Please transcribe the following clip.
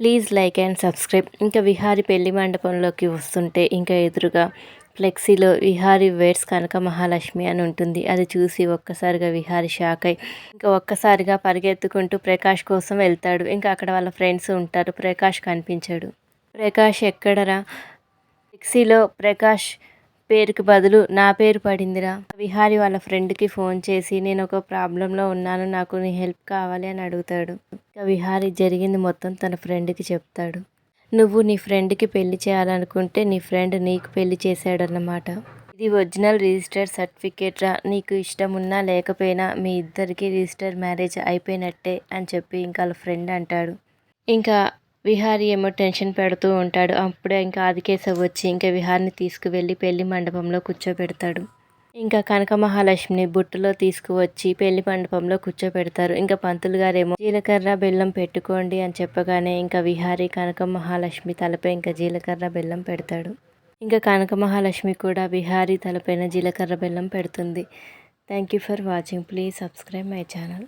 Please like and subscribe. ఇంకా విహారి పెళ్ళి మండపంలోకి వస్తుంటే ఇంకా ఎదురుగా ఫ్లెక్సీలో విహారి వేడ్స్ కనక మహాలక్ష్మి అని ఉంటుంది. అది చూసి ఒక్కసారిగా విహారి షాక్ అయి ఇంకా ఒక్కసారిగా పరిగెత్తుకుంటూ ప్రకాష్ కోసం వెళ్తాడు. ఇంకా అక్కడ వాళ్ళ ఫ్రెండ్స్ ఉంటారు. ప్రకాష్ కనిపించాడు. ప్రకాష్ ఎక్కడరా? ఫ్లెక్సీలో ప్రకాష్ పేరుకి బదులు నా పేరు పడిందిరా. విహారి వాళ్ళ ఫ్రెండ్కి ఫోన్ చేసి నేను ఒక ప్రాబ్లంలో ఉన్నాను నాకు నీ హెల్ప్ కావాలి అని అడుగుతాడు. విహారి జరిగింది మొత్తం తన ఫ్రెండ్కి చెప్తాడు. నువ్వు నీ ఫ్రెండ్కి పెళ్ళి చేయాలనుకుంటే నీ ఫ్రెండ్ నీకు పెళ్ళి చేశాడన్నమాట. ఇది ఒరిజినల్ రిజిస్టర్ సర్టిఫికేట్ రా నీకు ఇష్టం ఉన్నా లేకపోయినా మీ ఇద్దరికి రిజిస్టర్ మ్యారేజ్ అయిపోయినట్టే అని చెప్పి ఇంకా వాళ్ళ ఫ్రెండ్ అంటాడు. ఇంకా విహారి ఏమో టెన్షన్ పెడుతూ ఉంటాడు. అప్పుడే ఇంకా ఆదికేశవ్ వచ్చి ఇంకా విహారిని తీసుకువెళ్ళి పెళ్ళి మండపంలో కూర్చోబెడతాడు. ఇంకా కనక మహాలక్ష్మిని బుట్టలో తీసుకువచ్చి పెళ్ళి మండపంలో కూర్చోబెడతారు ఇంకా పంతులు గారేమో జీలకర్ర బెల్లం పెట్టుకోండి అని చెప్పగానే ఇంకా విహారి కనక మహాలక్ష్మి తలపై ఇంకా జీలకర్ర బెల్లం పెడతాడు. ఇంకా కనక మహాలక్ష్మి కూడా విహారీ తలపైన జీలకర్ర బెల్లం పెడుతుంది. Thank you for watching please subscribe my channel